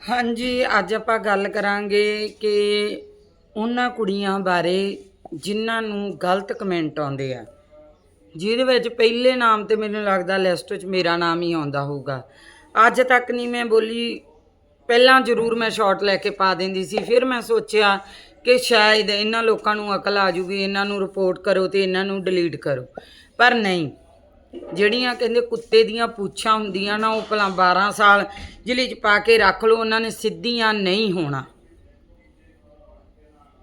ਹਾਂਜੀ, ਅੱਜ ਆਪਾਂ ਗੱਲ ਕਰਾਂਗੇ ਕਿ ਉਹਨਾਂ ਕੁੜੀਆਂ ਬਾਰੇ ਜਿਨ੍ਹਾਂ ਨੂੰ ਗਲਤ ਕਮੈਂਟ ਆਉਂਦੇ ਆ। ਜਿਹਦੇ ਵਿੱਚ ਪਹਿਲੇ ਨਾਮ ਤੇ ਮੈਨੂੰ ਲੱਗਦਾ ਲਿਸਟ 'ਚ ਮੇਰਾ ਨਾਮ ਹੀ ਆਉਂਦਾ ਹੋਊਗਾ। ਅੱਜ ਤੱਕ ਨਹੀਂ ਮੈਂ ਬੋਲੀ, ਪਹਿਲਾਂ ਜ਼ਰੂਰ ਮੈਂ ਸ਼ਾਰਟ ਲੈ ਕੇ ਪਾ ਦਿੰਦੀ ਸੀ, ਫਿਰ ਮੈਂ ਸੋਚਿਆ ਕਿ ਸ਼ਾਇਦ ਇਹਨਾਂ ਲੋਕਾਂ ਨੂੰ ਅਕਲ ਆ ਜੂਗੀ, ਇਹਨਾਂ ਨੂੰ ਰਿਪੋਰਟ ਕਰੋ ਤੇ ਇਹਨਾਂ ਨੂੰ ਡਿਲੀਟ ਕਰੋ। ਪਰ ਨਹੀਂ ਜਿਹੜੀਆਂ ਕਹਿੰਦੇ ਕੁੱਤੇ ਦੀਆਂ ਪੂਛਾਂ ਹੁੰਦੀਆਂ ਨਾ, ਉਹ ਭਲਾ 12 ਸਾਲ ਜ਼ਿਲ੍ਹੇ 'ਚ ਪਾ ਕੇ ਰੱਖ ਲਓ, ਉਹਨਾਂ ਨੇ ਸਿੱਧੀਆਂ ਨਹੀਂ ਹੋਣਾ।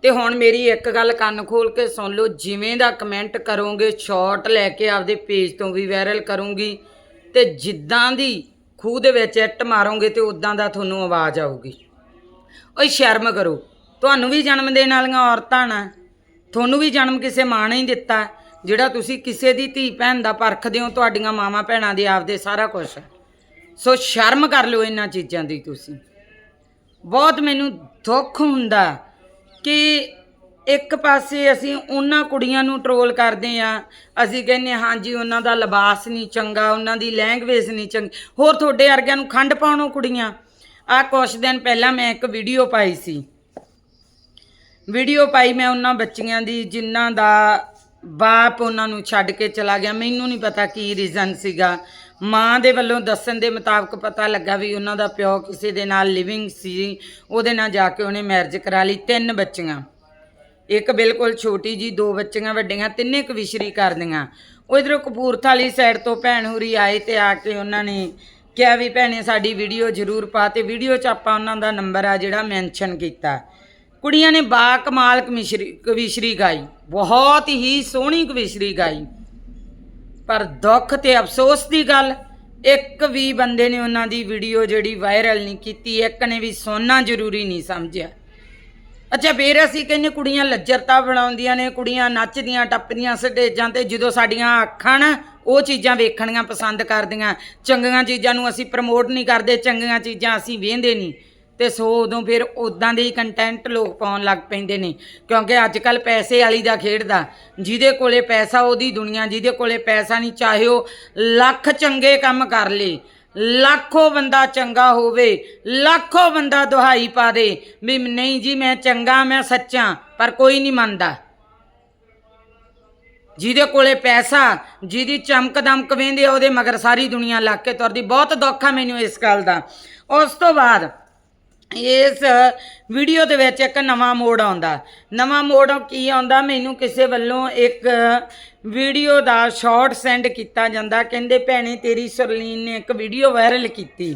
ਤੇ ਹੁਣ ਮੇਰੀ ਇੱਕ ਗੱਲ ਕੰਨ ਖੋਲ ਕੇ ਸੁਣ ਲਓ, ਜਿਵੇਂ ਦਾ ਕਮੈਂਟ ਕਰੋਗੇ ਸ਼ਾਰਟ ਲੈ ਕੇ ਆਪਦੇ ਪੇਜ ਤੋਂ ਵੀ ਵਾਇਰਲ ਕਰੂੰਗੀ ਤੇ ਜਿੱਦਾਂ ਦੀ ਖੂਹ ਦੇ ਵਿੱਚ ਇੱਟ ਮਾਰੋਗੇ ਤੇ ਉਦਾਂ ਦਾ ਤੁਹਾਨੂੰ ਆਵਾਜ਼ ਆਊਗੀ। ਓਏ ਸ਼ਰਮ ਕਰੋ, ਤੁਹਾਨੂੰ ਵੀ ਜਨਮ ਦੇਣ ਵਾਲੀਆਂ ਔਰਤਾਂ ਨਾ, ਤੁਹਾਨੂੰ ਵੀ ਜਨਮ ਕਿਸੇ ਮਾਂ ਨੇ ਹੀ ਦਿੱਤਾ। ਜਿਹੜਾ ਤੁਸੀਂ ਕਿਸੇ ਦੀ ਧੀ ਭੈਣ ਦਾ ਪਰਖਦੇ ਹੋ, ਤੁਹਾਡੀਆਂ ਮਾਵਾਂ ਭੈਣਾਂ ਦੇ ਆਪਦੇ ਸਾਰਾ ਕੁਝ ਸੋ ਸ਼ਰਮ ਕਰ ਲਿਓ ਇਹਨਾਂ ਚੀਜ਼ਾਂ ਦੀ ਤੁਸੀਂ। ਬਹੁਤ ਮੈਨੂੰ ਦੁੱਖ ਹੁੰਦਾ ਕਿ ਇੱਕ ਪਾਸੇ ਅਸੀਂ ਉਹਨਾਂ ਕੁੜੀਆਂ ਨੂੰ ਟਰੋਲ ਕਰਦੇ ਆ ਅਸੀਂ ਕਹਿੰਨੇ ਹਾਂਜੀ, ਉਹਨਾਂ ਦਾ ਲਿਬਾਸ ਨਹੀਂ ਚੰਗਾ, ਉਹਨਾਂ ਦੀ ਲੈਂਗੁਏਜ ਨਹੀਂ ਚੰਗੀ, ਹੋਰ ਤੁਹਾਡੇ ਵਰਗਿਆਂ ਨੂੰ ਖੰਡ ਪਾਉਣੋਂ ਕੁੜੀਆਂ। ਆ ਕੁਛ ਦਿਨ ਪਹਿਲਾਂ ਮੈਂ ਇੱਕ ਵੀਡੀਓ ਪਾਈ ਸੀ। ਵੀਡੀਓ ਪਾਈ ਮੈਂ ਉਹਨਾਂ ਬੱਚੀਆਂ ਦੀ, ਜਿਨ੍ਹਾਂ ਦਾ ਬਾਪ ਉਹਨਾਂ ਨੂੰ ਛੱਡ ਕੇ ਚਲਾ ਗਿਆ। ਮੈਨੂੰ ਨਹੀਂ ਪਤਾ ਕੀ ਰੀਜ਼ਨ ਸੀਗਾ। ਮਾਂ ਦੇ ਵੱਲੋਂ ਦੱਸਣ ਦੇ ਮੁਤਾਬਕ ਪਤਾ ਲੱਗਾ ਵੀ ਉਹਨਾਂ ਦਾ ਪਿਓ ਕਿਸੇ ਦੇ ਨਾਲ ਲਿਵਿੰਗ ਸੀ। ਉਹਦੇ ਨਾਲ ਜਾ ਕੇ ਉਹਨੇ ਮੈਰਿਜ ਕਰਾ ਲਈ ਤਿੰਨ ਬੱਚੀਆਂ। ਇੱਕ ਬਿਲਕੁਲ ਛੋਟੀ ਜੀ, ਦੋ ਬੱਚੀਆਂ ਵੱਡੀਆਂ, ਤਿੰਨੇ ਕਵਿਸ਼ਰੀ ਕਰਦੀਆਂ। ਉਹ ਇਧਰੋਂ ਕਪੂਰਥਲਾ ਸਾਈਡ ਤੋਂ ਭੈਣ ਹੁਰੀ ਆਏ ਤੇ ਆ ਕੇ ਉਹਨਾਂ ਨੇ ਕਿਹਾ ਵੀ ਭੈਣੇ ਸਾਡੀ ਵੀਡੀਓ ਜ਼ਰੂਰ ਪਾ ਤੇ ਵੀਡੀਓ 'ਚ ਆਪਾਂ ਉਹਨਾਂ ਦਾ ਨੰਬਰ ਆ ਜਿਹੜਾ ਮੈਂਸ਼ਨ ਕੀਤਾ। ਕੁੜੀਆਂ ਨੇ ਬਾ ਕਮਾਲ ਕਮਿਸ਼ਰੀ, ਕਵਿਸ਼ਰੀ ਗਾਈ। ਬਹੁਤ ਹੀ ਸੋਹਣੀ ਕਵਿਸ਼ਰੀ ਗਾਈ। ਪਰ ਦੁੱਖ ਤੇ ਅਫਸੋਸ ਦੀ ਗੱਲ, ਇੱਕ ਵੀ ਬੰਦੇ ਨੇ ਉਹਨਾਂ ਦੀ ਵੀਡੀਓ ਜਿਹੜੀ ਵਾਇਰਲ ਨਹੀਂ ਕੀਤੀ, ਇੱਕ ਨੇ ਵੀ ਸੁਣਨਾ ਜ਼ਰੂਰੀ ਨਹੀਂ ਸਮਝਿਆ। ਅੱਛਾ, ਫੇਰ ਅਸੀਂ ਕਹਿੰਦੇ ਕੁੜੀਆਂ ਲੱਜਰਤਾ ਬਣਾਉਂਦੀਆਂ ਨੇ, ਕੁੜੀਆਂ ਨੱਚਦੀਆਂ, ਟੱਪਦੀਆਂ ਸਟੇਜਾਂ ਤੇ, ਜਦੋਂ ਸਾਡੀਆਂ ਅੱਖਾਂ ਨਾ ਉਹ ਚੀਜ਼ਾਂ ਵੇਖਣੀਆਂ ਪਸੰਦ ਕਰਦੀਆਂ। ਚੰਗੀਆਂ ਚੀਜ਼ਾਂ ਨੂੰ ਅਸੀਂ ਪ੍ਰਮੋਟ ਨਹੀਂ ਕਰਦੇ, ਚੰਗੀਆਂ ਚੀਜ਼ਾਂ ਅਸੀਂ ਵੇਖਦੇ ਨਹੀਂ। ਤੇ ਸੋ ਉਦੋਂ ਫਿਰ ਉਦਾਂ ਦੇ ਹੀ ਕੰਟੈਂਟ ਲੋਕ ਪਾਉਣ ਲੱਗ ਪੈਂਦੇ ਨੇ, ਕਿਉਂਕਿ ਅੱਜ ਕੱਲ ਪੈਸੇ ਵਾਲੀ ਦਾ ਖੇਡਦਾ, ਜਿਹਦੇ ਕੋਲੇ ਪੈਸਾ ਉਹਦੀ ਦੁਨੀਆ, ਜਿਹਦੇ ਕੋਲੇ ਪੈਸਾ ਨਹੀਂ, ਚਾਹੇ ਉਹ ਲੱਖ ਚੰਗੇ ਕੰਮ ਕਰ ਲੇ, ਲੱਖੋ ਬੰਦਾ ਚੰਗਾ ਹੋਵੇ, ਲੱਖੋ ਬੰਦਾ ਦੁਹਾਈ ਪਾ ਦੇ, ਵੀ ਨਹੀਂ ਜੀ ਮੈਂ ਚੰਗਾ, ਮੈਂ ਸੱਚਾ, ਪਰ ਕੋਈ ਨਹੀਂ ਮੰਨਦਾ। ਜਿਹਦੇ ਕੋਲੇ ਪੈਸਾ, ਜਿਹਦੀ ਚਮਕ ਦਮਕ ਵੇਂਦੇ ਉਹਦੇ ਮਗਰ ਸਾਰੀ ਦੁਨੀਆ ਲੱਗ ਕੇ ਤੁਰਦੀ, ਬਹੁਤ ਦੁੱਖ ਆ ਮੈਨੂੰ ਇਸ ਗੱਲ ਦਾ। ਉਸ ਤੋਂ ਬਾਅਦ ਇਸ ਵੀਡੀਓ ਦੇ ਵਿੱਚ ਇੱਕ ਨਵਾਂ ਮੋੜ ਆਉਂਦਾ। ਨਵਾਂ ਮੋੜ ਕੀ ਆਉਂਦਾ? ਮੈਨੂੰ ਕਿਸੇ ਵੱਲੋਂ ਇੱਕ ਵੀਡੀਓ ਦਾ ਸ਼ਾਰਟ ਸੈਂਡ ਕੀਤਾ ਜਾਂਦਾ। ਕਹਿੰਦੇ, ਭੈਣੇ, ਤੇਰੀ ਸਰਲੀਨ ਨੇ ਇੱਕ ਵੀਡੀਓ ਵਾਇਰਲ ਕੀਤੀ।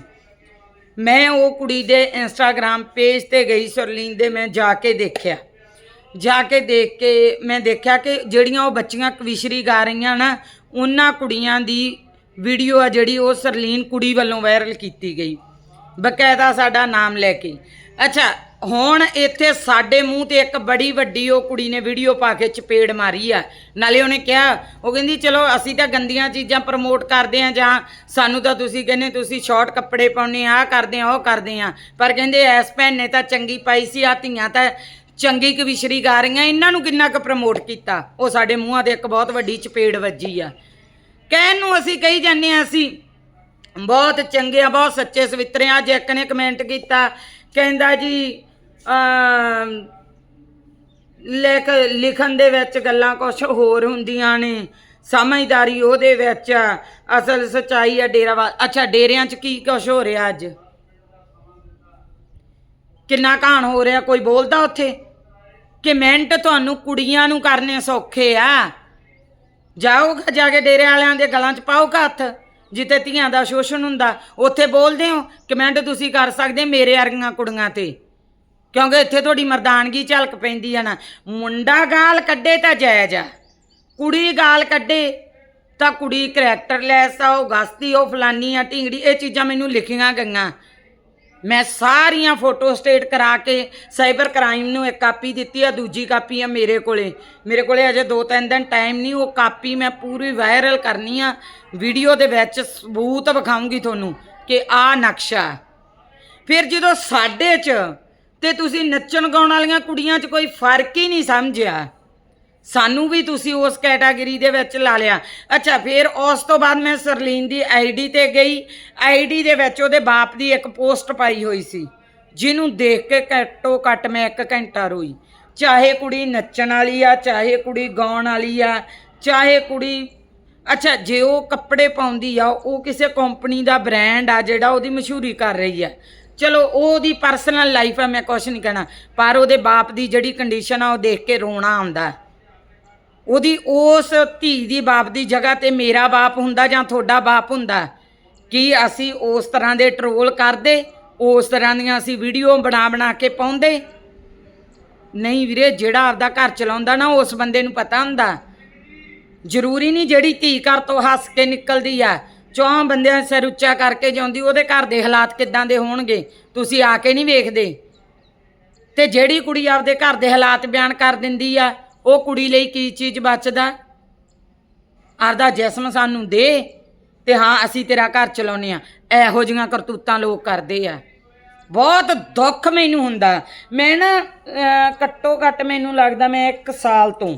ਮੈਂ ਉਹ ਕੁੜੀ ਦੇ ਇੰਸਟਾਗ੍ਰam ਪੇਜ ਤੇ ਗਈ ਸਰਲੀਨ ਦੇ, ਮੈਂ ਜਾ ਕੇ ਦੇਖਿਆ। ਜਾ ਕੇ ਦੇਖ ਕੇ ਮੈਂ ਦੇਖਿਆ ਕਿ ਜਿਹੜੀਆਂ ਉਹ ਬੱਚੀਆਂ ਕਵਿਸ਼ਰੀ ਗਾ ਰਹੀਆਂ ਨਾ, ਉਹਨਾਂ ਕੁੜੀਆਂ ਦੀ ਵੀਡੀਓ ਆ ਜਿਹੜੀ ਉਹ ਸਰਲੀਨ ਕੁੜੀ ਵੱਲੋਂ ਵਾਇਰਲ ਕੀਤੀ ਗਈ। ਬਕਾਇਦਾ ਸਾਡਾ ਨਾਮ ਲੈ ਕੇ। ਅੱਛਾ, ਹੁਣ ਇੱਥੇ ਸਾਡੇ ਮੂੰਹ ਤੇ ਇੱਕ ਬੜੀ ਵੱਡੀ ਉਹ ਕੁੜੀ ਨੇ ਵੀਡੀਓ ਪਾ ਕੇ ਚਪੇੜ ਮਾਰੀ ਆ। ਨਾਲੇ ਉਹਨੇ ਕਿਹਾ, ਉਹ ਕਹਿੰਦੀ, ਚਲੋ, ਅਸੀਂ ਤਾਂ ਗੰਦੀਆਂ ਚੀਜ਼ਾਂ ਪ੍ਰਮੋਟ ਕਰਦੇ ਆ ਜਾਂ ਸਾਨੂੰ ਤਾਂ ਤੁਸੀਂ ਕਹਿੰਦੇ ਤੁਸੀਂ ਸ਼ਾਰਟ ਕੱਪੜੇ ਪਾਉਨੇ ਆ ਕਰਦੇ ਆ ਉਹ ਕਰਦੇ ਆ ਪਰ ਕਹਿੰਦੇ ਐਸ ਭੈਣ ਨੇ ਤਾਂ ਚੰਗੀ ਪਾਈ ਸੀ ਆ ਧੀਆਂ ਤਾਂ ਚੰਗੀ ਕਵਿਸ਼ਰੀ ਗਾ ਰਹੀਆਂ, ਇਹਨਾਂ ਨੂੰ ਕਿੰਨਾ ਕੁ ਪ੍ਰਮੋਟ ਕੀਤਾ? ਉਹ ਸਾਡੇ ਮੂੰਹਾਂ ਤੇ ਇੱਕ ਬਹੁਤ ਵੱਡੀ ਚਪੇੜ ਵੱਜੀ ਆ। ਕਹਿਣ ਨੂੰ ਅਸੀਂ ਕਹੀ ਜਾਂਦੇ ਆ ਅਸੀਂ ਬਹੁਤ ਚੰਗੇ ਆ ਬਹੁਤ ਸੱਚੇ ਸਵਿੱਤਰੇ ਆ। ਅੱਜ ਇੱਕ ਨੇ ਕਮੈਂਟ ਕੀਤਾ ਕਹਿੰਦਾ ਜੀ ਅਮ, ਲਿਖ ਲਿਖਣ ਦੇ ਵਿੱਚ ਗੱਲਾਂ ਕੁਝ ਹੋਰ ਹੁੰਦੀਆਂ ਨੇ ਸਮਝਦਾਰੀ ਉਹਦੇ ਵਿੱਚ ਅਸਲ ਸਚਾਈ ਆ ਡੇਰਾਵਾ ਅੱਛਾ ਡੇਰਿਆਂ 'ਚ ਕੀ ਕੁਝ ਹੋ ਰਿਹਾ ਅੱਜ? ਕਿੰਨਾ ਕਹਾਣ ਹੋ ਰਿਹਾ ਕੋਈ ਬੋਲਦਾ ਉੱਥੇ? ਕਿ ਮਿੰਟ ਤੁਹਾਨੂੰ ਕੁੜੀਆਂ ਨੂੰ ਕਰਨੇ ਸੌਖੇ ਆ। ਜਾਓਗਾ ਜਾ ਕੇ ਡੇਰੇ ਵਾਲਿਆਂ ਦੇ ਗਲਾਂ 'ਚ ਪਾਓਗਾ ਹੱਥ ਜਿੱਥੇ ਧੀਆਂ ਦਾ ਸ਼ੋਸ਼ਣ ਹੁੰਦਾ, ਉੱਥੇ ਬੋਲਦੇ ਹੋ, ਕਮੈਂਟ ਤੁਸੀਂ ਕਰ ਸਕਦੇ ਮੇਰੇ ਵਰਗੀਆਂ ਕੁੜੀਆਂ ਤੇ। ਕਿਉਂਕਿ ਇੱਥੇ ਤੁਹਾਡੀ ਮਰਦਾਨਗੀ ਝਲਕ ਪੈਂਦੀ ਆ ਨਾ। ਮੁੰਡਾ ਗਾਲ ਕੱਢੇ ਤਾਂ ਜਾਇਜ਼ ਆ। ਕੁੜੀ ਗਾਲ ਕੱਢੇ ਤਾਂ ਕੁੜੀ ਕਰੈਕਟਰਲੈਸ ਆ, ਉਹ ਗਸਤੀ, ਉਹ ਫਲਾਨੀ ਆ, ਢਿੰਗੜੀ, ਇਹ ਚੀਜ਼ਾਂ ਮੈਨੂੰ ਲਿਖੀਆਂ ਗਈਆਂ। ਮੈਂ ਸਾਰੀਆਂ ਫੋਟੋ ਸਟੇਟ ਕਰਾ ਕੇ ਸਾਈਬਰ ਕ੍ਰਾਈਮ ਨੂੰ ਇੱਕ ਕਾਪੀ ਦਿੱਤੀ ਆ, ਦੂਜੀ ਕਾਪੀ ਆ ਮੇਰੇ ਕੋਲੇ। ਮੇਰੇ ਕੋਲੇ ਅਜੇ 2-3 ਦਿਨ ਟਾਈਮ ਨਹੀਂ, ਉਹ ਕਾਪੀ ਮੈਂ ਪੂਰੀ ਵਾਇਰਲ ਕਰਨੀ ਆ। ਵੀਡੀਓ ਦੇ ਵਿੱਚ ਸਬੂਤ ਵਿਖਾਉਂਗੀ ਤੁਹਾਨੂੰ ਕਿ ਆ ਨਕਸ਼ਾ। ਫਿਰ ਜਦੋਂ ਸਾਡੇ 'ਚ ਤੇ ਤੁਸੀਂ ਨੱਚਣ ਗਾਉਣ ਵਾਲੀਆਂ ਕੁੜੀਆਂ 'ਚ ਕੋਈ ਫ਼ਰਕ ਹੀ ਨਹੀਂ ਸਮਝਿਆ। ਸਾਨੂੰ ਵੀ ਤੁਸੀਂ ਉਸ ਕੈਟਾਗਰੀ ਦੇ ਵਿੱਚ ਲਾ ਲਿਆ। ਅੱਛਾ, ਫਿਰ ਉਸ ਤੋਂ ਬਾਅਦ ਮੈਂ ਸਰਲੀਨ ਦੀ ਆਈਡੀ ਤੇ ਗਈ। ਆਈਡੀ ਦੇ ਵਿੱਚ ਉਹਦੇ ਬਾਪ ਦੀ ਇੱਕ ਪੋਸਟ ਪਾਈ ਹੋਈ ਸੀ, ਜਿਹਨੂੰ ਦੇਖ ਕੇ ਘੱਟੋ ਘੱਟ ਮੈਂ 1 ਘੰਟਾ ਰੋਈ। ਚਾਹੇ ਕੁੜੀ ਨੱਚਣ ਵਾਲੀ ਆ, ਚਾਹੇ ਕੁੜੀ ਗਾਉਣ ਵਾਲੀ ਆ, ਚਾਹੇ ਕੁੜੀ, ਅੱਛਾ, ਜੇ ਉਹ ਕੱਪੜੇ ਪਾਉਂਦੀ ਆ, ਉਹ ਕਿਸੇ ਕੰਪਨੀ ਦਾ ਬ੍ਰਾਂਡ ਆ, ਜਿਹੜਾ ਉਹਦੀ ਮਸ਼ਹੂਰੀ ਕਰ ਰਹੀ ਆ। ਚਲੋ ਉਹ ਉਹਦੀ ਪਰਸਨਲ ਲਾਈਫ ਆ, ਮੈਂ ਕੁਝ ਨਹੀਂ ਕਹਿਣਾ। ਪਰ ਉਹਦੇ ਬਾਪ ਦੀ ਜਿਹੜੀ ਕੰਡੀਸ਼ਨ ਆ, ਉਹ ਦੇਖ ਕੇ ਰੋਣਾ ਆਉਂਦਾ। ਉਹਦੀ ਉਸ ਧੀ ਦੀ ਬਾਪ ਦੀ ਜਗ੍ਹਾ ਤੇ ਮੇਰਾ ਬਾਪ ਹੁੰਦਾ ਜਾਂ ਤੁਹਾਡਾ ਬਾਪ ਹੁੰਦਾ, ਕੀ ਅਸੀਂ ਉਸ ਤਰ੍ਹਾਂ ਦੇ ਟਰੋਲ ਕਰਦੇ, ਉਸ ਤਰ੍ਹਾਂ ਦੀਆਂ ਅਸੀਂ ਵੀਡੀਓ ਬਣਾ ਬਣਾ ਕੇ ਪਾਉਂਦੇ? ਨਹੀਂ ਵੀਰੇ, ਜਿਹੜਾ ਆਪਦਾ ਘਰ ਚਲਾਉਂਦਾ ਨਾ, ਉਸ ਬੰਦੇ ਨੂੰ ਪਤਾ ਹੁੰਦਾ। ਜ਼ਰੂਰੀ ਨਹੀਂ ਜਿਹੜੀ ਧੀ ਘਰ ਤੋਂ ਹੱਸ ਕੇ ਨਿਕਲਦੀ ਆ, ਚੌਂ ਬੰਦਿਆਂ ਸਿਰ ਉੱਚਾ ਕਰਕੇ ਜਾਂਦੀ ਉਹਦੇ ਘਰ ਦੇ ਹਾਲਾਤ ਕਿੱਦਾਂ ਦੇ ਹੋਣਗੇ, ਤੁਸੀਂ ਆ ਕੇ ਨਹੀਂ ਵੇਖਦੇ। ਤੇ ਜਿਹੜੀ ਕੁੜੀ ਆਪਦੇ ਘਰ ਦੇ ਹਾਲਾਤ ਬਿਆਨ ਕਰ ਦਿੰਦੀ ਆ ਉਹ ਕੁੜੀ ਲਈ ਕੀ ਚੀਜ਼ ਬਚਦਾ? ਆਪਦਾ ਜਿਸਮ ਸਾਨੂੰ ਦੇ ਤੇ ਹਾਂ, ਅਸੀਂ ਤੇਰਾ ਘਰ ਚਲਾਉਨੇ ਆ ਇਹੋ ਜੀਆਂ ਕਰਤੂਤਾਂ ਲੋਕ ਕਰਦੇ ਆ। ਬਹੁਤ ਦੁੱਖ ਮੈਨੂੰ ਹੁੰਦਾ। ਮੈਂ ਨਾ ਘੱਟੋ ਘੱਟ ਮੈਨੂੰ ਲੱਗਦਾ ਮੈਂ 1 ਸਾਲ ਤੋਂ।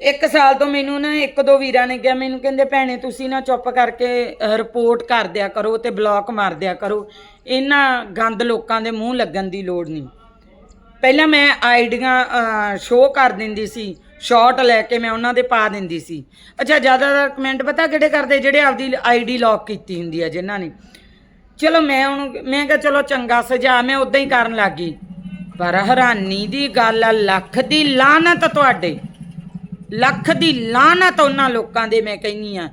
ਇੱਕ ਸਾਲ ਤੋਂ ਮੈਨੂੰ ਨਾ ਇੱਕ ਦੋ ਵੀਰਾਂ ਨੇ ਕਿਹਾ, ਮੈਨੂੰ ਕਹਿੰਦੇ, ਭੈਣੇ, ਤੁਸੀਂ ਨਾ ਚੁੱਪ ਕਰਕੇ ਰਿਪੋਰਟ ਕਰ ਦਿਆ ਕਰੋ ਤੇ ਬਲੌਕ ਮਾਰ ਦਿਆ ਕਰੋ। ਇਹਨਾਂ ਗੰਦ ਲੋਕਾਂ ਦੇ ਮੂੰਹ ਲੱਗਣ ਦੀ ਲੋੜ ਨਹੀਂ। ਪਹਿਲਾਂ ਮੈਂ ਆਈਡੀਆਂ ਸ਼ੋਅ ਕਰ ਦਿੰਦੀ ਸੀ ਸ਼ਾਰਟ ਲੈ ਕੇ ਮੈਂ ਉਹਨਾਂ ਦੇ ਪਾ ਦਿੰਦੀ ਸੀ। ਅੱਛਾ, ਜ਼ਿਆਦਾਤਰ ਕਮੈਂਟ ਪਤਾ ਕਿਹੜੇ ਕਰਦੇ? ਜਿਹੜੇ ਆਪਦੀ ਆਈਡੀ ਲੌਕ ਕੀਤੀ ਹੁੰਦੀ ਹੈ ਜਿਨ੍ਹਾਂ ਨੇ। ਚਲੋ ਮੈਂ ਉਹਨੂੰ, ਮੈਂ ਕਿਹਾ ਚਲੋ ਚੰਗਾ ਸਜਾ ਮੈਂ ਉਦਾਂ ਹੀ ਕਰਨ ਲੱਗ ਗਈ। ਪਰ ਹੈਰਾਨੀ ਦੀ ਗੱਲ ਆ, ਲੱਖ ਦੀ ਲਾਹਨਤ ਤੁਹਾਡੇ। ਲੱਖ ਦੀ ਲਾਹਨਤ ਉਹਨਾਂ ਲੋਕਾਂ ਦੇ ਮੈਂ ਕਹਿੰਨੀ ਆ।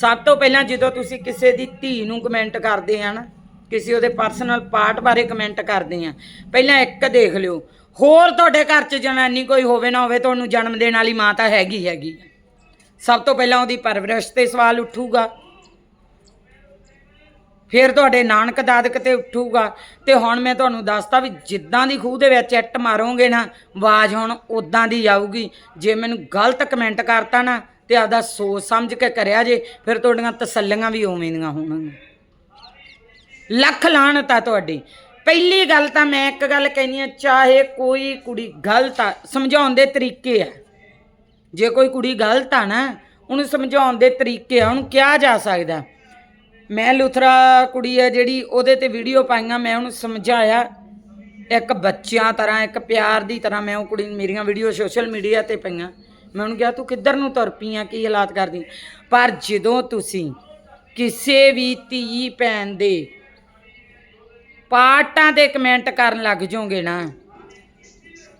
ਸਭ ਤੋਂ ਪਹਿਲਾਂ ਜਦੋਂ ਤੁਸੀਂ ਕਿਸੇ ਦੀ ਧੀ ਨੂੰ ਕਮੈਂਟ ਕਰਦੇ ਆ ਨਾ ਕਿਸੇ ਉਹਦੇ ਪਰਸਨਲ ਪਾਰਟ ਬਾਰੇ ਕਮੈਂਟ ਕਰਦੇ ਆ। ਪਹਿਲਾਂ ਇੱਕ ਦੇਖ ਲਿਓ, ਹੋਰ ਤੁਹਾਡੇ ਘਰ 'ਚ ਜਨਾਨੀ ਕੋਈ ਹੋਵੇ ਨਾ ਹੋਵੇ, ਤੁਹਾਨੂੰ ਜਨਮ ਦੇਣ ਵਾਲੀ ਮਾਂ ਤਾਂ ਹੈਗੀ ਹੈਗੀ। ਸਭ ਤੋਂ ਪਹਿਲਾਂ ਉਹਦੀ ਪਰਵਰਿਸ਼ ਤੇ ਸਵਾਲ ਉੱਠੂਗਾ। ਫਿਰ ਤੁਹਾਡੇ ਨਾਨਕ ਦਾਦਕ ਤੇ ਉੱਠੂਗਾ। ਤੇ ਹੁਣ ਮੈਂ ਤੁਹਾਨੂੰ ਦੱਸਤਾ ਵੀ ਜਿੱਦਾਂ ਦੀ ਖੂਹ ਦੇ ਵਿੱਚ ਇੱਟ ਮਾਰੋਗੇ ਨਾ, ਆਵਾਜ਼ ਹੁਣ ਉਦਾਂ ਦੀ ਆਊਗੀ। ਜੇ ਮੈਨੂੰ ਗਲਤ ਕਮੈਂਟ ਕਰਤਾ ਨਾ, ਤੇ ਆਪਦਾ ਸੋਚ ਸਮਝ ਕੇ ਕਰਿਆ ਜੇ, ਫਿਰ ਤੁਹਾਡੀਆਂ ਤਸੱਲੀਆਂ ਵੀ ਉਵੇਂ ਦੀਆਂ ਹੋਣਗੀਆਂ। ਲੱਖ ਲਾਹਨਤ ਆ ਤੁਹਾਡੀ। ਪਹਿਲੀ ਗੱਲ ਤਾਂ ਮੈਂ ਇੱਕ ਗੱਲ ਕਹਿੰਦੀ ਆ ਚਾਹੇ ਕੋਈ ਕੁੜੀ ਗਲਤ ਆ, ਸਮਝਾਉਣ ਦੇ ਤਰੀਕੇ ਆ। ਜੇ ਕੋਈ ਕੁੜੀ ਗਲਤ ਆ ਨਾ, ਉਹਨੂੰ ਸਮਝਾਉਣ ਦੇ ਤਰੀਕੇ ਆ, ਉਹਨੂੰ ਕਿਹਾ ਜਾ ਸਕਦਾ। ਮੈਂ ਲੁਥਰਾ ਕੁੜੀ ਆ ਜਿਹੜੀ, ਉਹਦੇ ਤੇ ਵੀਡੀਓ ਪਾਈਆਂ, ਮੈਂ ਉਹਨੂੰ ਸਮਝਾਇਆ। ਇੱਕ ਬੱਚਿਆਂ ਤਰ੍ਹਾਂ, ਇੱਕ ਪਿਆਰ ਦੀ ਤਰ੍ਹਾਂ ਮੈਂ ਉਹ ਕੁੜੀ ਨੂੰ, ਮੇਰੀਆਂ ਵੀਡੀਓ ਸੋਸ਼ਲ ਮੀਡੀਆ ਤੇ ਪਈਆਂ। ਮੈਂ ਉਹਨੂੰ ਕਿਹਾ, ਤੂੰ ਕਿੱਧਰ ਨੂੰ ਤੁਰ ਪਈ ਆ? ਕੀ ਹਾਲਾਤ ਕਰਦੀ? ਪਰ ਜਦੋਂ ਤੁਸੀਂ ਕਿਸੇ ਵੀ ਧੀ ਭੈਣ ਦੇ ਪਾਰਟਾਂ 'ਤੇ ਕਮੈਂਟ ਕਰਨ ਲੱਗ ਜਾਓਗੇ ਨਾ,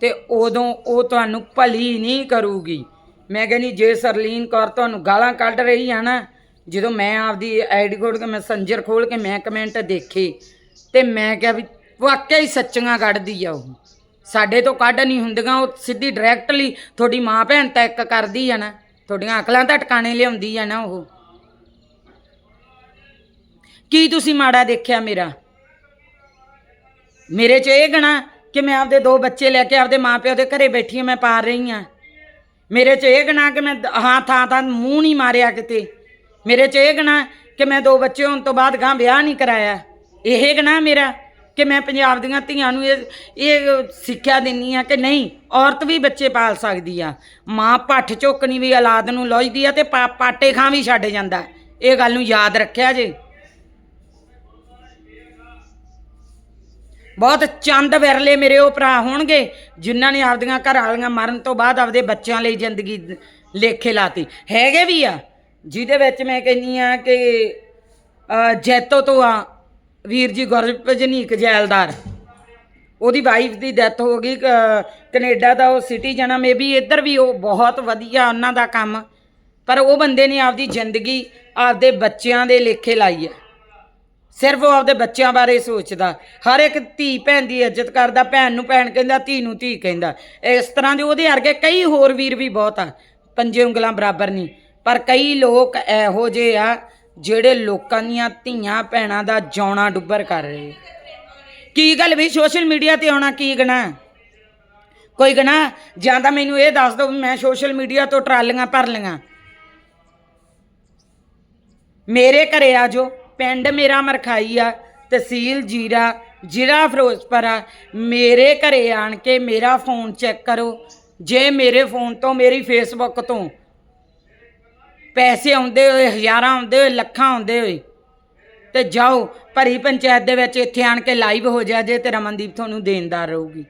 ਤੇ ਉਦੋਂ ਉਹ ਤੁਹਾਨੂੰ ਭਲੀ ਨਹੀਂ ਕਰੂਗੀ। ਮੈਂ ਕਹਿੰਦੀ, ਜੇ ਸਰਲੀਨ ਕੌਰ ਤੁਹਾਨੂੰ ਗਾਲਾਂ ਕੱਢ ਰਹੀ ਆ ਨਾ, ਜਦੋਂ ਮੈਂ ਆਪਦੀ ਆਈਡੀ ਕੋਡ ਕੇ ਮੈਸੇਂਜਰ ਖੋਲ ਕੇ, ਮੈਂ ਕਮੈਂਟ ਦੇਖੇ, ਤੇ ਮੈਂ ਕਿਹਾ ਵੀ ਵਾਕਿਆ ਹੀ ਸੱਚੀਆਂ ਕੱਢਦੀ ਆ ਉਹ। ਸਾਡੇ ਤੋਂ ਕੱਢ ਨਹੀਂ ਹੁੰਦੀਆਂ, ਉਹ ਸਿੱਧੀ ਡਾਇਰੈਕਟਲੀ ਤੁਹਾਡੀ ਮਾਂ ਭੈਣ ਤੱਕ ਕਰਦੀ ਆ ਨਾ, ਤੁਹਾਡੀਆਂ ਅਕਲਾਂ ਤਾਂ ਟਿਕਾਣੇ ਲਿਆਉਂਦੀ ਆ ਨਾ ਉਹ। ਕੀ ਤੁਸੀਂ ਮਾੜਾ ਦੇਖਿਆ ਮੇਰਾ? ਮੇਰੇ 'ਚ ਇਹ ਗਣਾ ਕਿ ਮੈਂ ਆਪਦੇ ਦੋ ਬੱਚੇ ਲੈ ਕੇ ਆਪਦੇ ਮਾਪਿਓ ਦੇ ਘਰੇ ਬੈਠੀ ਹਾਂ, ਮੈਂ ਪਾਲ ਰਹੀ ਹਾਂ। ਮੇਰੇ 'ਚ ਇਹ ਗਣਾ ਕਿ ਮੈਂ ਹਾਂ, ਥਾਂ ਥਾਂ ਮੂੰਹ ਨਹੀਂ ਮਾਰਿਆ ਕਿਤੇ। ਮੇਰੇ 'ਚ ਇਹ ਗਣਾ ਕਿ ਮੈਂ ਦੋ ਬੱਚੇ ਹੋਣ ਤੋਂ ਬਾਅਦ ਗਾਂ ਵਿਆਹ ਨਹੀਂ ਕਰਾਇਆ। ਇਹ ਗਣਾ ਮੇਰਾ ਕਿ ਮੈਂ ਪੰਜਾਬ ਦੀਆਂ ਧੀਆਂ ਨੂੰ ਇਹ ਇਹ ਸਿੱਖਿਆ ਦਿੰਨੀ ਆ ਕਿ ਨਹੀਂ, ਔਰਤ ਵੀ ਬੱਚੇ ਪਾਲ ਸਕਦੀ ਆ। ਮਾਂ ਪੱਠ ਝੋਕਣੀ ਵੀ ਔਲਾਦ ਨੂੰ ਲੋਝਦੀ ਆ ਤੇ ਪਾਟੇ ਖਾਂ ਵੀ ਛੱਡ ਜਾਂਦਾ। ਇਹ ਗੱਲ ਨੂੰ ਯਾਦ ਰੱਖਿਆ ਜੇ। ਬਹੁਤ ਚੰਦ ਵਿਰਲੇ ਮੇਰੇ ਉਹ ਭਰਾ ਹੋਣਗੇ, ਜਿਨ੍ਹਾਂ ਨੇ ਆਪਦੀਆਂ ਘਰ ਵਾਲੀਆਂ ਮਰਨ ਤੋਂ ਬਾਅਦ ਆਪਦੇ ਬੱਚਿਆਂ ਲਈ ਜ਼ਿੰਦਗੀ ਲੇਖੇ ਲਾਤੀ। ਹੈਗੇ ਵੀ ਆ, ਜਿਹਦੇ ਵਿੱਚ ਮੈਂ ਕਹਿੰਨੀ ਆ ਕਿ ਜੈਤੋ ਤੋਂ ਆ ਵੀਰ ਜੀ ਗੁਰਭਜਨੀਕ ਜੈਲਦਾਰ। ਉਹਦੀ ਵਾਈਫ ਦੀ ਡੈਥ ਹੋ ਗਈ, ਕ- ਕੈਨੇਡਾ ਦਾ ਉਹ ਸਿਟੀ ਜਾਣਾ ਮੇਬੀ ਇੱਧਰ ਵੀ ਉਹ ਬਹੁਤ ਵਧੀਆ ਉਹਨਾਂ ਦਾ ਕੰਮ, ਪਰ ਉਹ ਬੰਦੇ ਨੇ ਆਪਦੀ ਜ਼ਿੰਦਗੀ ਆਪਦੇ ਬੱਚਿਆਂ ਦੇ ਲੇਖੇ ਲਾਈ ਹੈ। ਸਿਰਫ ਉਹ ਆਪਦੇ ਬੱਚਿਆਂ ਬਾਰੇ ਸੋਚਦਾ। ਹਰ ਇੱਕ ਧੀ ਭੈਣ ਦੀ ਇੱਜ਼ਤ ਕਰਦਾ, ਭੈਣ ਨੂੰ ਭੈਣ ਕਹਿੰਦਾ, ਧੀ ਨੂੰ ਧੀ ਕਹਿੰਦਾ। ਇਸ ਤਰ੍ਹਾਂ ਦੇ ਉਹਦੇ ਵਰਗੇ ਕਈ ਹੋਰ ਵੀਰ ਵੀ ਬਹੁਤ ਆ। ਪੰਜੇ ਉਂਗਲਾਂ ਬਰਾਬਰ ਨਹੀਂ। ਪਰ ਕਈ ਲੋਕ ਇਹੋ ਜਿਹੇ ਆ ਜਿਹੜੇ ਲੋਕਾਂ ਦੀਆਂ ਧੀਆਂ ਭੈਣਾਂ ਦਾ ਜਾਉਣਾ ਡੁੱਬਰ ਕਰ ਰਹੇ। ਕੀ ਗੱਲ ਵੀ ਸੋਸ਼ਲ ਮੀਡੀਆ ਤੇ ਆਉਣਾ, ਕੀ ਗਣਾ? ਕੋਈ ਗਣਾ? ਜਾਂ ਤਾਂ ਮੈਨੂੰ ਇਹ ਦੱਸ ਦਿਓ ਵੀ ਮੈਂ ਸੋਸ਼ਲ ਮੀਡੀਆ ਤੋਂ ਟਰਾਲੀਆਂ ਭਰ ਲਈਆਂ। ਮੇਰੇ ਘਰੇ ਆ ਜੋ ਪਿੰਡ ਮੇਰਾ ਮਰਖਾਈ ਆ, ਤਹਿਸੀਲ ਜੀਰਾ, ਜ਼ਿਲ੍ਹਾ ਫਿਰੋਜ਼ਪੁਰ ਆ। ਮੇਰੇ ਘਰੇ ਆਣ ਕੇ ਮੇਰਾ ਫੋਨ ਚੈੱਕ ਕਰੋ। ਜੇ ਮੇਰੇ ਫੋਨ ਤੋਂ, ਮੇਰੀ ਫੇਸਬੁੱਕ ਤੋਂ ਪੈਸੇ ਆਉਂਦੇ ਹੋਏ, ਹਜ਼ਾਰਾਂ ਆਉਂਦੇ ਹੋਏ, ਲੱਖਾਂ ਆਉਂਦੇ ਹੋਏ, ਤੇ ਜਾਓ, ਭਰੀ ਪੰਚਾਇਤ ਦੇ ਵਿੱਚ ਇੱਥੇ ਆਣ ਕੇ ਲਾਈਵ ਹੋ ਜਾ ਜੇ ਤੇ ਰਮਨਦੀਪ ਤੁਹਾਨੂੰ ਦੇਣਦਾਰ ਰਹੂਗੀ।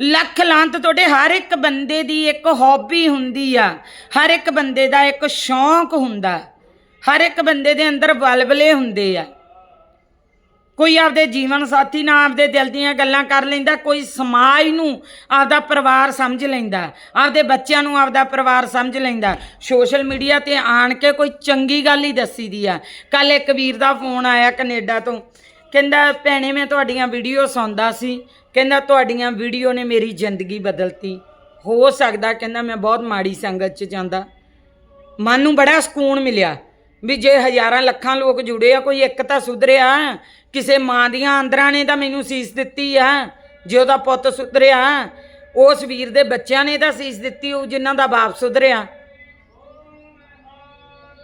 ਲੱਖ ਲਾਂਤ ਤੁਹਾਡੇ, ਹਰ ਇੱਕ ਬੰਦੇ ਦੀ ਇੱਕ ਹੌਬੀ ਹੁੰਦੀ ਆ। ਹਰ ਇੱਕ ਬੰਦੇ ਦਾ ਇੱਕ ਸ਼ੌਂਕ ਹੁੰਦਾ। ਹਰ ਇੱਕ ਬੰਦੇ ਦੇ ਅੰਦਰ ਬਲਬਲੇ ਹੁੰਦੇ ਆ। ਕੋਈ ਆਪਦੇ ਜੀਵਨ ਸਾਥੀ ਨਾਲ ਆਪਦੇ ਦਿਲ ਦੀਆਂ ਗੱਲਾਂ ਕਰ ਲੈਂਦਾ, ਕੋਈ ਸਮਾਜ ਨੂੰ ਆਪਦਾ ਪਰਿਵਾਰ ਸਮਝ ਲੈਂਦਾ, ਆਪਦੇ ਬੱਚਿਆਂ ਨੂੰ ਆਪਦਾ ਪਰਿਵਾਰ ਸਮਝ ਲੈਂਦਾ। ਸੋਸ਼ਲ ਮੀਡੀਆ ਤੇ ਆਣ ਕੇ ਕੋਈ ਚੰਗੀ ਗੱਲ ਹੀ ਦੱਸੀ ਦੀ ਆ। ਕੱਲ ਇੱਕ ਵੀਰ ਦਾ ਫੋਨ ਆਇਆ ਕੈਨੇਡਾ ਤੋਂ। ਕਹਿੰਦਾ, ਭੈਣੇ, ਮੈਂ ਤੁਹਾਡੀਆਂ ਵੀਡੀਓ ਸੌਂਦਾ ਸੀ। ਕਹਿੰਦਾ, ਤੁਹਾਡੀਆਂ ਵੀਡੀਓ ਨੇ ਮੇਰੀ ਜ਼ਿੰਦਗੀ ਬਦਲਤੀ। ਹੋ ਸਕਦਾ, ਕਹਿੰਦਾ, ਮੈਂ ਬਹੁਤ ਮਾੜੀ ਸੰਗਤ 'ਚ ਜਾਂਦਾ। ਮਨ ਨੂੰ ਬੜਾ ਸਕੂਨ ਮਿਲਿਆ। ਵੀ ਜੇ ਹਜ਼ਾਰਾਂ ਲੱਖਾਂ ਲੋਕ ਜੁੜੇ ਆ, ਕੋਈ ਇੱਕ ਤਾਂ ਸੁਧਰਿਆ ਕਿਸੇ ਮਾਂ ਦੀਆਂ ਅੰਦਰਾਂ ਨੇ ਤਾਂ ਮੈਨੂੰ ਸੀਸ ਦਿੱਤੀ ਆ। ਜੇ ਉਹਦਾ ਪੁੱਤ ਸੁਧਰਿਆ ਉਸ ਵੀਰ ਦੇ ਬੱਚਿਆਂ ਨੇ ਤਾਂ ਸੀਸ ਦਿੱਤੀ, ਉਹ ਜਿਨ੍ਹਾਂ ਦਾ ਬਾਪ ਸੁਧਰਿਆ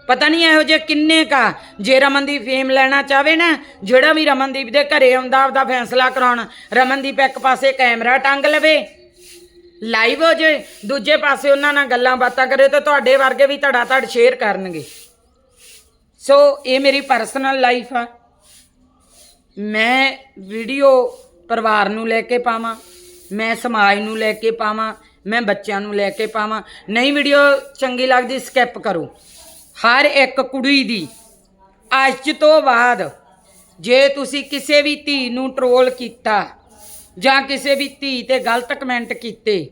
ਪਤਾ ਨਹੀਂ ਇਹੋ ਜਿਹੇ ਕਿੰਨੇ ਕਾ ਜੇ ਰਮਨਦੀਪ ਫੇਮ ਲੈਣਾ ਚਾਹਵੇ ਨਾ, ਜਿਹੜਾ ਵੀ ਰਮਨਦੀਪ ਦੇ ਘਰੇ ਆਉਂਦਾ, ਆਪਦਾ ਫੈਸਲਾ ਕਰਾਉਣ, ਰਮਨਦੀਪ ਇੱਕ ਪਾਸੇ ਕੈਮਰਾ ਟੰਗ ਲਵੇ, ਲਾਈਵ ਹੋ ਜੇ, ਦੂਜੇ ਪਾਸੇ ਉਹਨਾਂ ਨਾਲ ਗੱਲਾਂ ਬਾਤਾਂ ਕਰੇ, ਤਾਂ ਤੁਹਾਡੇ ਵਰਗੇ ਵੀ ਧੜਾ ਧੜ ਸ਼ੇਅਰ ਕਰਨਗੇ। ਸੋ ਇਹ ਮੇਰੀ ਪਰਸਨਲ ਲਾਈਫ ਆ। ਮੈਂ ਵੀਡੀਓ ਪਰਿਵਾਰ ਨੂੰ ਲੈ ਕੇ ਪਾਵਾਂ, ਮੈਂ ਸਮਾਜ ਨੂੰ ਲੈ ਕੇ ਪਾਵਾਂ, ਮੈਂ ਬੱਚਿਆਂ ਨੂੰ ਲੈ ਕੇ ਪਾਵਾਂ। ਨਹੀਂ ਵੀਡੀਓ ਚੰਗੀ ਲੱਗਦੀ ਸਕਿਪ ਕਰੋ। ਹਰ ਇੱਕ ਕੁੜੀ ਦੀ, ਅੱਜ ਤੋਂ ਬਾਅਦ ਜੇ ਤੁਸੀਂ ਕਿਸੇ ਵੀ ਧੀ ਨੂੰ ਟਰੋਲ ਕੀਤਾ ਜਾਂ ਕਿਸੇ ਵੀ ਧੀ ਤੇ ਗਲਤ ਕਮੈਂਟ ਕੀਤੇ,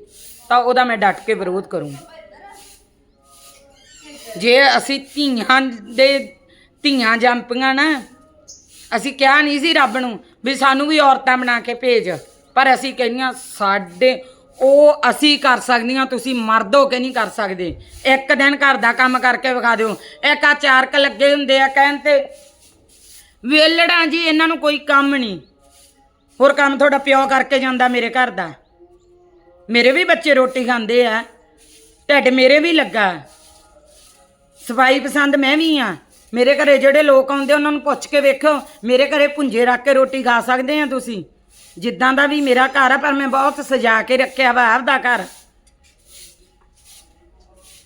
ਤਾਂ ਉਹਦਾ ਮੈਂ ਡਟ ਕੇ ਵਿਰੋਧ ਕਰੂੰਗੀ। ਜੇ ਅਸੀਂ ਧੀਆਂ ਦੇ ਧੀਆਂ ਜੰਪੀਆਂ ਨਾ, ਅਸੀਂ ਕਿਹਾ ਨਹੀਂ ਸੀ ਰੱਬ ਨੂੰ ਵੀ ਸਾਨੂੰ ਵੀ ਔਰਤਾਂ ਬਣਾ ਕੇ ਭੇਜ, ਪਰ ਅਸੀਂ ਕਹਿੰਦੀਆਂ, ਸਾਡੇ, ਉਹ ਅਸੀਂ ਕਰ ਸਕਦੀਆਂ, ਤੁਸੀਂ ਮਰਦ ਹੋ ਕੇ ਨਹੀਂ ਕਰ ਸਕਦੇ। ਇੱਕ ਦਿਨ ਘਰ ਦਾ ਕੰਮ ਕਰਕੇ ਵਿਖਾ ਦਿਓ। ਇੱਕ ਆ ਚਾਰ ਕ ਲੱਗੇ ਹੁੰਦੇ ਆ ਕਹਿਣ ਤੇ, ਵੇਲੜਾਂ ਜੀ, ਇਹਨਾਂ ਨੂੰ ਕੋਈ ਕੰਮ ਨਹੀਂ। ਹੋਰ ਕੰਮ ਤੁਹਾਡਾ ਪਿਓ ਕਰਕੇ ਜਾਂਦਾ ਮੇਰੇ ਘਰ ਦਾ। ਮੇਰੇ ਵੀ ਬੱਚੇ ਰੋਟੀ ਖਾਂਦੇ ਆ, ਢਿੱਡ ਮੇਰੇ ਵੀ ਲੱਗਾ। ਸਫ਼ਾਈ ਪਸੰਦ ਮੈਂ ਵੀ ਆ। ਮੇਰੇ ਘਰੇ ਜਿਹੜੇ ਲੋਕ ਆਉਂਦੇ, ਉਹਨਾਂ ਨੂੰ ਪੁੱਛ ਕੇ ਵੇਖਿਓ। ਮੇਰੇ ਘਰੇ ਪੁੰਜੇ ਰੱਖ ਕੇ ਰੋਟੀ ਖਾ ਸਕਦੇ ਆ ਤੁਸੀਂ? ਜਿੱਦਾਂ ਦਾ ਵੀ ਮੇਰਾ ਘਰ ਆ, ਪਰ ਮੈਂ ਬਹੁਤ ਸਜਾ ਕੇ ਰੱਖਿਆ ਵਾ ਆਪਦਾ ਘਰ।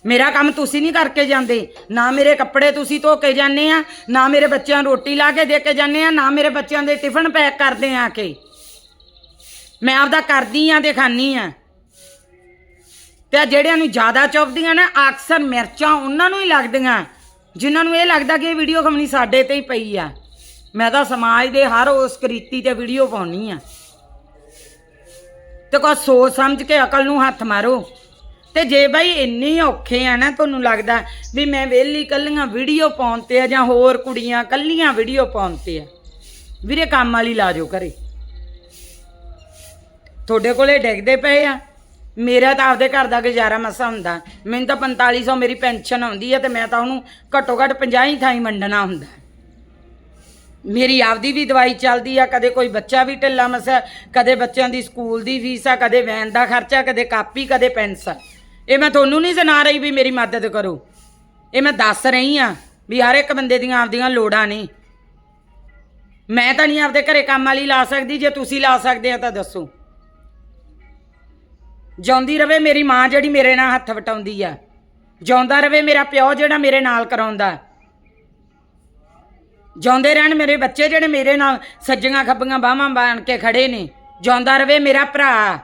ਮੇਰਾ ਕੰਮ ਤੁਸੀਂ ਨਹੀਂ ਕਰਕੇ ਜਾਂਦੇ। ਨਾ ਮੇਰੇ ਕੱਪੜੇ ਤੁਸੀਂ ਧੋ ਕੇ ਜਾਂਦੇ ਆ, ਨਾ ਮੇਰੇ ਬੱਚਿਆਂ ਨੂੰ ਰੋਟੀ ਲਾ ਕੇ ਦੇ ਕੇ ਜਾਂਦੇ ਆ, ਨਾ ਮੇਰੇ ਬੱਚਿਆਂ ਦੇ ਟਿਫਨ ਪੈਕ ਕਰਦੇ ਆ ਕੇ। ਮੈਂ ਆਪਦਾ ਕਰਦੀ ਆ ਤੇ ਖਾਨੀ ਆ। ਤੇ ਜਿਹੜਿਆਂ ਨੂੰ ਜ਼ਿਆਦਾ ਚੁੱਭਦੀਆਂ ਨਾ, ਅਕਸਰ ਮਿਰਚਾਂ ਉਹਨਾਂ ਨੂੰ ਹੀ ਲੱਗਦੀਆਂ। ਜਿਨ੍ਹਾਂ ਨੂੰ ਇਹ ਲੱਗਦਾ ਕਿ ਇਹ ਵੀਡੀਓ ਖਮਣੀ ਸਾਡੇ ਤੇ ਹੀ ਪਈ ਆ। ਮੈਂ ਤਾਂ ਸਮਾਜ ਦੇ ਹਰ ਉਸ ਕ੍ਰਿਤੀ ਤੇ ਵੀਡੀਓ ਪਾਉਣੀ ਆ। ਤੇ ਕੋ ਸੋਚ ਸਮਝ ਕੇ ਅਕਲ ਨੂੰ ਹੱਥ ਮਾਰੋ। ਤੇ ਜੇ ਬਾਈ ਇੰਨੇ ਔਖੇ ਆ ਨਾ, ਤੁਹਾਨੂੰ ਲੱਗਦਾ ਵੀ ਮੈਂ ਵਿਹਲੀ ਕੱਲੀਆਂ ਵੀਡੀਓ ਪਾਉਣ ਤੇ ਆ ਜਾਂ ਹੋਰ ਕੁੜੀਆਂ ਕੱਲੀਆਂ ਵੀਡੀਓ ਪਾਉਣ ਤੇ ਆ। ਵੀਰੇ ਕੰਮ ਵਾਲੀ ਲਾ ਜੋ ਘਰੇ। ਤੁਹਾਡੇ ਕੋਲੇ ਡਿੱਗਦੇ ਪਏ ਆ। ਮੇਰਾ ਤਾਂ ਆਪਦੇ ਘਰ ਦਾ ਗੁਜ਼ਾਰਾ ਮਸਾ ਹੁੰਦਾ। ਮੈਨੂੰ ਤਾਂ 4500 ਮੇਰੀ ਪੈਨਸ਼ਨ ਆਉਂਦੀ ਹੈ ਤੇ ਮੈਂ ਤਾਂ ਉਹਨੂੰ ਘੱਟੋ ਘੱਟ 50 ਹੀ ਥਾਈ ਵੰਡਣਾ ਹੁੰਦਾ। ਮੇਰੀ ਆਪਦੀ ਵੀ ਦਵਾਈ ਚੱਲਦੀ ਆ, ਕਦੇ ਕੋਈ ਬੱਚਾ ਵੀ ਢਿੱਲਾ ਮਸਾ, ਕਦੇ ਬੱਚਿਆਂ ਦੀ ਸਕੂਲ ਦੀ ਫੀਸ ਆ, ਕਦੇ ਵੈਨ ਦਾ ਖਰਚਾ, ਕਦੇ ਕਾਪੀ, ਕਦੇ ਪੈਨਸਲ ਇਹ ਮੈਂ ਤੁਹਾਨੂੰ ਨਹੀਂ ਸੁਣਾ ਰਹੀ ਵੀ ਮੇਰੀ ਮਦਦ ਕਰੋ। ਇਹ ਮੈਂ ਦੱਸ ਰਹੀ ਆ ਵੀ ਹਰ ਇੱਕ ਬੰਦੇ ਦੀਆਂ ਆਪਦੀਆਂ ਲੋੜਾਂ ਨੇ। ਮੈਂ ਤਾਂ ਨਹੀਂ ਆਪਦੇ ਘਰੇ ਕੰਮ ਵਾਲੀ ਲਾ ਸਕਦੀ, ਜੇ ਤੁਸੀਂ ਲਾ ਸਕਦੇ ਆ ਤਾਂ ਦੱਸੋ। ਜਿਉਂਦੀ ਰਵੇ ਮੇਰੀ ਮਾਂ ਜਿਹੜੀ ਮੇਰੇ ਨਾਲ ਹੱਥ ਵਟਾਉਂਦੀ ਆ। ਜਿਉਂਦਾ ਰਵੇ ਮੇਰਾ ਪਿਓ ਜਿਹੜਾ ਮੇਰੇ ਨਾਲ ਕਰਾਉਂਦਾ। ਜਿਉਂਦੇ ਰਹਿਣ ਮੇਰੇ ਬੱਚੇ ਜਿਹੜੇ ਮੇਰੇ ਨਾਲ ਸੱਜੀਆਂ ਖੱਬੀਆਂ ਬਾਹਾਂ ਬਣ ਕੇ ਖੜੇ ਨੇ। ਜਿਉਂਦਾ ਰਵੇ ਮੇਰਾ ਭਰਾ।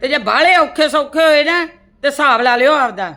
ਤੇ ਜੇ ਬਾਹਲੇ ਔਖੇ ਸੌਖੇ ਹੋਏ ਨਾ, ਤੇ ਹਿਸਾਬ ਲਾ ਲਿਓ ਆਪਦਾ।